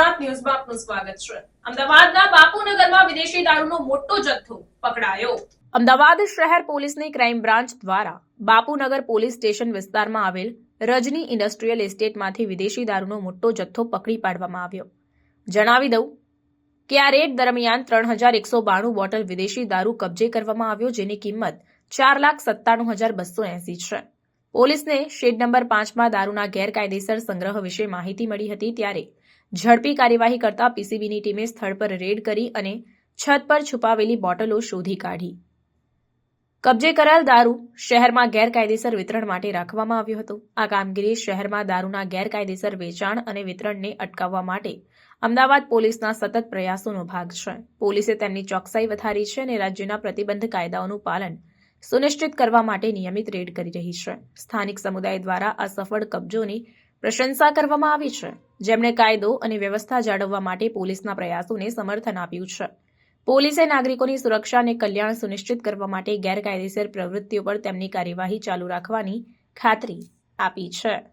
આપનું સ્વાગત છે. અમદાવાદના બાપુનગરમાં વિદેશી દારૂનો મોટો જથ્થો પકડાયો. અમદાવાદ શહેર પોલીસની ક્રાઇમ બ્રાન્ચ દ્વારા બાપુનગર પોલીસ સ્ટેશન વિસ્તારમાં આવેલ રજની ઇન્ડસ્ટ્રીયલ એસ્ટેટમાંથી વિદેશી દારૂનો મોટો જથ્થો પકડી પાડવામાં આવ્યો. જણાવી દઉં કે આ રેડ દરમિયાન ત્રણ હજાર એકસો બાણું બોટલ વિદેશી દારૂ કબજે કરવામાં આવ્યો, જેની કિંમત ચાર લાખ સત્તાણું હજાર બસો એસી છે. પોલીસને શેડ નંબર પાંચમાં દારૂના ગેરકાયદેસર સંગ્રહ વિશે માહિતી મળી હતી ત્યારે ઝડપી કાર્યવાહી કરતા પીસીબીની ટીમે સ્થળ પર રેડ કરી અને છત પર છુપાવેલી બોટલો શોધી કાઢી. કબજે કરાયેલ દારૂ શહેરમાં ગેરકાયદેસર વિતરણ માટે રાખવામાં આવ્યો હતો. આ કામગીરી શહેરમાં દારૂના ગેરકાયદેસર વેચાણ અને વિતરણને અટકાવવા માટે અમદાવાદ પોલીસના સતત પ્રયાસોનો ભાગ છે. પોલીસે તેમની ચોકસાઈ વધારી છે અને રાજ્યના પ્રતિબંધ કાયદાઓનું પાલન સુનિશ્ચિત કરવા માટે નિયમિત રેડ કરી રહી છે. સ્થાનિક સમુદાય દ્વારા અસફળ કબજોની પ્રશંસા કરવામાં આવી છે. જેમણે કાયદો અને વ્યવસ્થા જાળવવા માટે પોલીસના પ્રયાસોને સમર્થન આપ્યું છે. પોલીસે નાગરિકોની સુરક્ષા અને કલ્યાણ સુનિશ્ચિત કરવા માટે ગેરકાયદેસર પ્રવૃત્તિઓ પર તેમની કાર્યવાહી ચાલુ રાખવાની ખાતરી આપી છે.